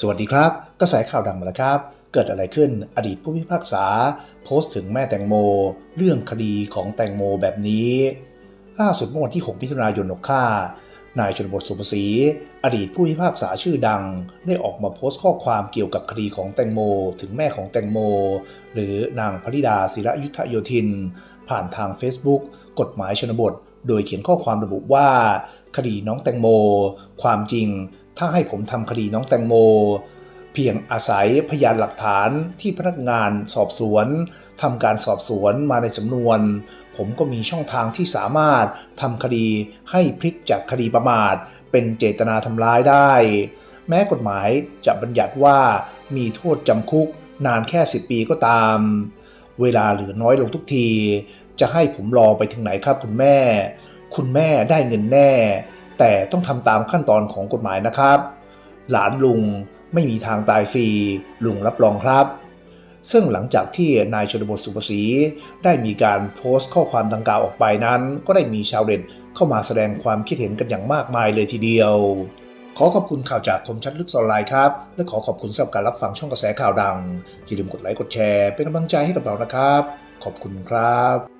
สวัสดีครับ กระแสข่าวดังมาแล้วครับ เกิดอะไรขึ้นอดีตผู้พิพากษา โพสต์ถึงแม่แตงโม เรื่องคดีของแตงโมแบบนี้ ล่าสุดเมื่อวันที่ 6 มิถุนายน6านายชนบทสุภศรีอดีตผู้พิพากษาชื่อดัง ได้ออกมาโพสต์ข้อความเกี่ยวกับคดีของแตงโม ถึงแม่ของแตงโม หรือนางพนิดาศิระยุทธโยธิน ผ่านทาง Facebook กฎหมายชนบท โดยเขียนข้อความระบุว่า คดีน้องแตงโม ความจริง ถ้าให้ผมทำคดีน้องแตงโม เพียงอาศัยพยานหลักฐานที่พนักงานสอบสวนทำการสอบสวนมาในสำนวน ผมก็มีช่องทางที่สามารถทำคดีให้พลิกจากคดีประมาท เป็นเจตนาทำร้ายได้ แม้กฎหมายจะบัญญัติว่ามีโทษจำคุกนานแค่ 10 ปีก็ตาม เวลาเหลือน้อยลงทุกที จะให้ผมรอไปถึงไหนครับคุณแม่ คุณแม่ได้เงินแน่ แต่ต้องทำตามขั้นตอนของกฎหมายนะครับ หลานลุงไม่มีทางตายฟรีลุงรับรองครับ ซึ่งหลังจากที่นายชนบทสุภศรีได้มีการโพสต์ข้อความดังกล่าวออกไปนั้น ก็ได้มีชาวเน็ตเข้ามาแสดงความคิดเห็นกันอย่างมากมายเลยทีเดียว ขอขอบคุณข่าวจากคมชัดลึกออนไลน์ครับ และขอขอบคุณสำหรับการรับฟังช่องกระแสข่าวดังอย่าลืมกดไลค์กดแชร์เป็นกำลังใจให้กับเรานะครับ ขอบคุณครับ